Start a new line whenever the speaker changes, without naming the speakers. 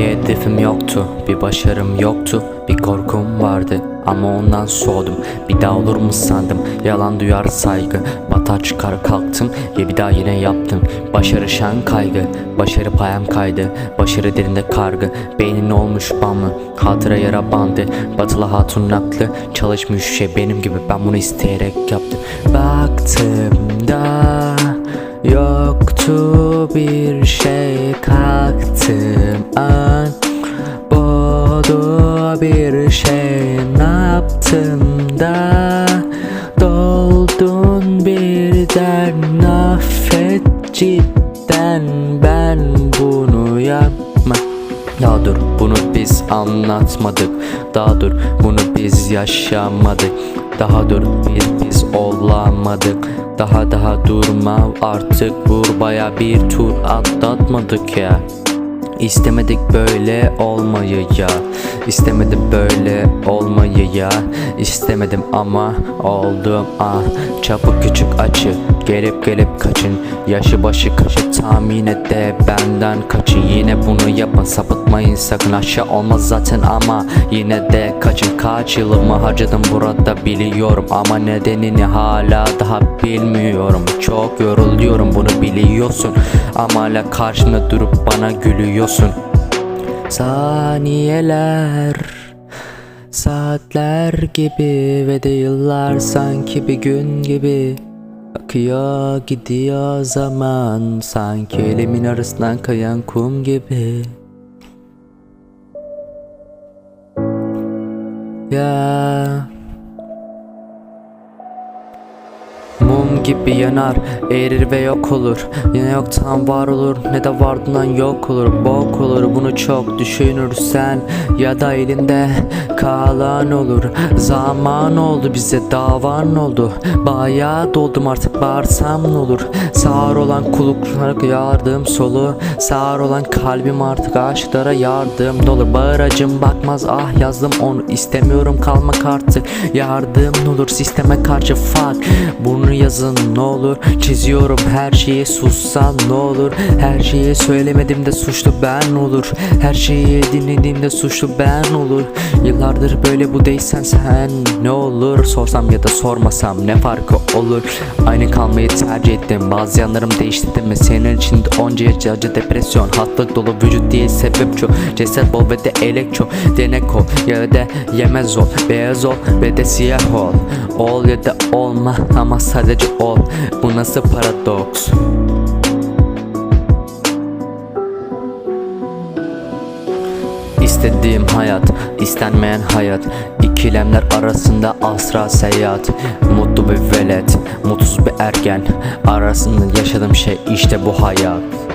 hedefim yoktu, bir başarım yoktu, bir korkum vardı ama ondan soğudum. Bir daha olur mu sandım, yalan duyar saygı. Batağa çıkar kalktım ve bir daha yine yaptım. Başarı şen kaygı, başarı payam kaydı. Başarı derinde kargı, beynin olmuş bamlı. Hatıra yara bandı, batılı hatun naklı. Çalışmış şey benim gibi ben bunu isteyerek yaptım. Baktım da Yoktu bir şey ne yaptım da Doldun birden affet cidden. Ben bunu yapma. Daha dur bunu biz anlatmadık. Daha dur bunu biz yaşamadık. Daha dur biz biz olamadık. Daha daha durma artık vur baya bir tur atlatmadık ya İstemedik böyle olmayı ya. İstemedim böyle olmayı ya. İstemedim ama oldum. Ah Çapı küçük açı Gelip gelip kaçın. Yaşı başı kaşı tahmin et de benden kaçın. Yine bunu yapın sapıtmayın sakın. Aşağı olmaz zaten ama Yine de kaçın. Kaç yılımı harcadım burada biliyorum Ama nedenini hala daha bilmiyorum. Çok yoruluyorum bunu biliyorsun. Ama hala karşımda durup bana gülüyorsun. Saniyeler Saatler gibi ve de yıllar sanki bir gün gibi Akıyor gidiyor zaman. Sanki elimin arasından kayan kum gibi. Ya Mum gibi yanar, erir ve yok olur. Yine yoktan var olur, ne de vardığından yok olur. Bok olur, bunu çok düşünürsen Ya da elinde kalan olur. Zaman oldu bize davan oldu. Bayağı doldum artık bağırsam ne olur? Sağır olan kuluklara yardım solu. Sağır olan kalbim artık aşklara yardım dolu. Bağıracım bakmaz ah yazdım onu. İstemiyorum kalmak artık. Yardım ne olur sisteme karşı fuck. Bunu yazın ne olur. Çiziyorum her şeye sussan ne olur? Her şeyi söylemedim de suçlu ben olur. Her şeyi dinlediğimde suçlu ben olur. Yıllardır böyle bu değilsen sen ne olur? Sorsam ya da sormasam ne farkı olur? Aynı kalmayı tercih ettim. Bazı yanlarım değişti mi Senin için de onca acı depresyon Hatlık dolu vücut değil sebep çok. Ceset bol ve de elektro Denek ol ya da yemez ol Beyaz ol ve de siyah ol. Ol ya da olma ama sadece ol. Bu nasıl paradoks? İstediğim hayat, istenmeyen hayat İkilemler arasında asra seyahat. Mutlu bir velet, mutsuz bir ergen. Arasında yaşadığım şey işte bu hayat